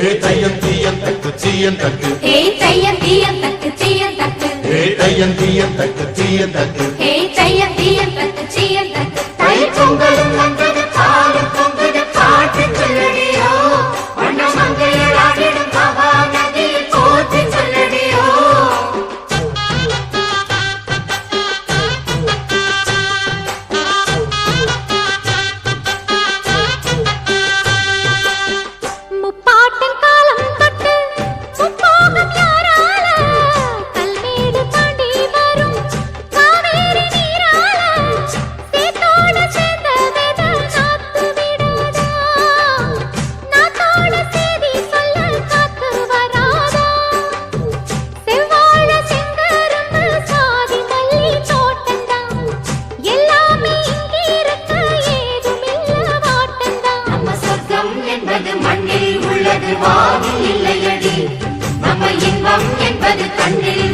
தையம் தீயம் தக்கு சீயம் தக்கு ஏ தையம் தீயம் தக்கு சீயம் தக்கு ஏ தையம் தீயம் தக்கு சீயம் தக்கு ஏ என்பது உள்ளது இல்லையடி. நம்ம இன்பம் என்பது கண்ணில்